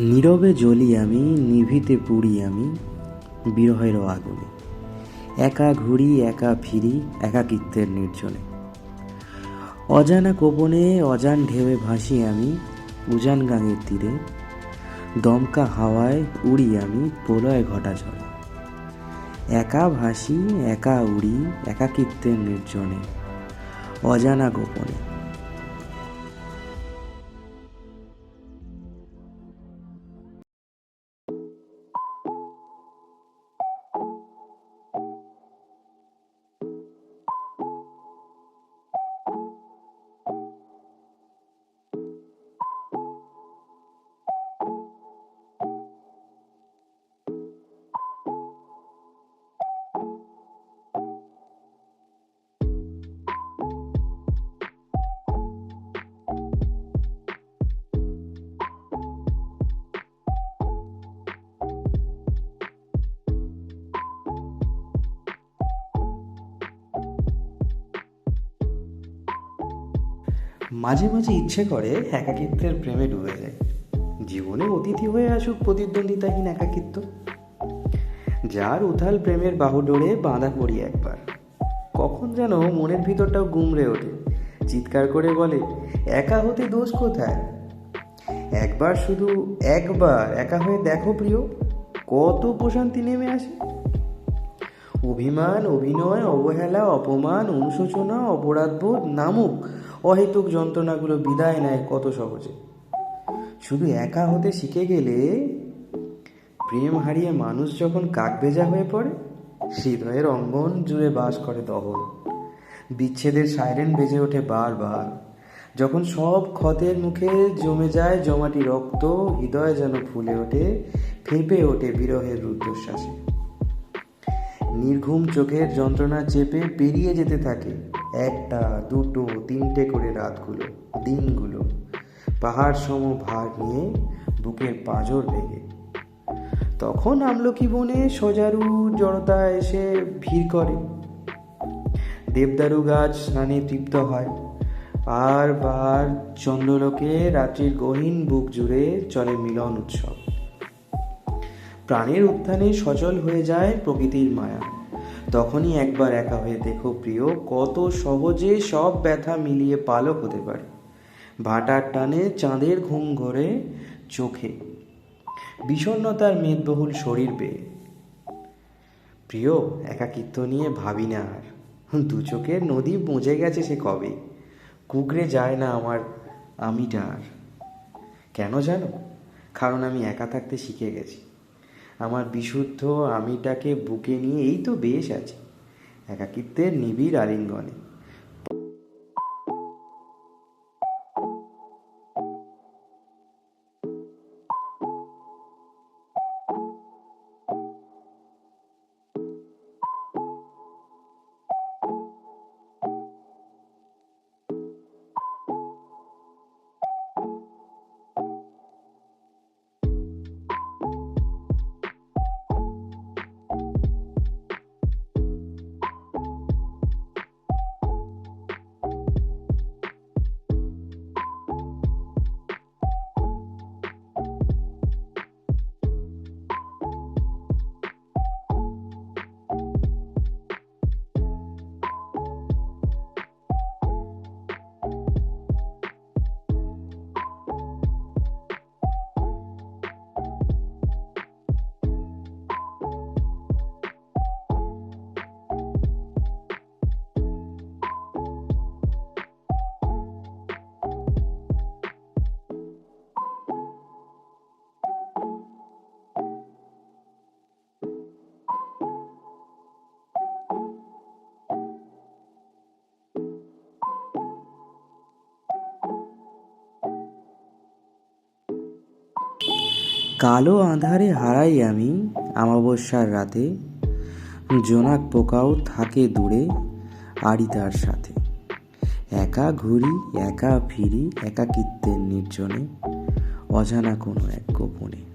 নীরবে জ্বলি আমি, নিভিতে পুড়ি আমি বিরহের আগুনে। একা ঘুরি, একা ফিরি, একাকিত্বের নির্জনে। অজানা কোপনে, অজান ঢেউয়ে ভাসি আমি, উজান গাঙের তীরে। দমকা হাওয়ায় উড়ি আমি, প্রলয় ঘটা ঝড়ে। একা ভাসি, একা উড়ি, একাকিত্বের নির্জনে। অজানা গোপনে। মাঝে মাঝে ইচ্ছে করে একাকিত্বের প্রেমে ডুবে যায়। জীবনে অতিথি হয়ে আসুক প্রতিদ্বন্দ্বিতাহীন একাকিত্ব। যার উথাল প্রেমের বাহুডোরে বাঁধা পড়ি একবার। কখন যেন মনের ভিতরটাও গুমড়ে ওঠে। চিৎকার করে বলে, একা হতে দোষ কোথায়? একবার শুধু একবার একা হয়ে দেখো প্রিয়, কত প্রশান্তি নেমে আসে। অভিমান, অভিনয়, অবহেলা, অপমান, অনুশোচনা, অপরাধবোধ নামক অহেতুক যন্ত্রণাগুলো বিদায় নেয় কত সহজে। শুধু একা হতে শিখে গেলে প্রেম হারিয়ে মানুষ যখন কাকভেজা হয়ে পড়ে, হৃদয়ের অঙ্গন জুড়ে বাস করে দহন। বিচ্ছেদের সাইরেন বেজে ওঠে বারবার। যখন সব ক্ষতের মুখে জমে যায় জমাটি রক্ত, হৃদয় যেন ফুলে ওঠে, ফেঁপে ওঠে বিরহের রুদ্ধশ্বাসে। নির্ঘুম চোখের যন্ত্রণা চেপে পেরিয়ে যেতে থাকে। একটা, দুটো, তিনটে করে রাতগুলো, দিনগুলো পাহাড় সম ভার নিয়ে বুকের পাঁজর ভেঙে তখন আমলকি বনে সজারু জড়তা এসে ভিড় করে। দেবদারু গাছ স্নানে তৃপ্ত হয়। আর বার চন্দ্রলোকে রাত্রির গহীন বুক জুড়ে চলে মিলন উৎসব। প্রাণের উত্থানে সচল হয়ে যায় প্রকৃতির মায়া। তখনই একবার একা হয়ে দেখো প্রিয়, কত সহজে সব ব্যথা মিলিয়ে পালক হতে পারে। ভাটার টানে চাঁদের ঘুম ঘরে চোখে। বিষণ্ণতার মেদবহুল শরীর বেয়ে প্রিয়, একাকিত্ব নিয়ে ভাবি না আর। দু চোখের নদী বুঝে গেছে সে কবে? কুকড়ে যায় না আমার আমিটা আর। কেন জানো? কারণ আমি একা থাকতে শিখে গেছি। আমার বিশুদ্ধ আমিটাকে বুকে নিয়ে এই তো বেশ আছে। একাকিত্বের নিবিড় আলিঙ্গনে। কালো আঁধারে হারাই আমি আমাবস্যার রাতে। জোনাক পোকাও থাকে দূরে আড়ি তার সাথে। একা ঘুরি, একা ফিরি, একাকিত্বের নির্জনে, অজানা কোনো এক গোপনে।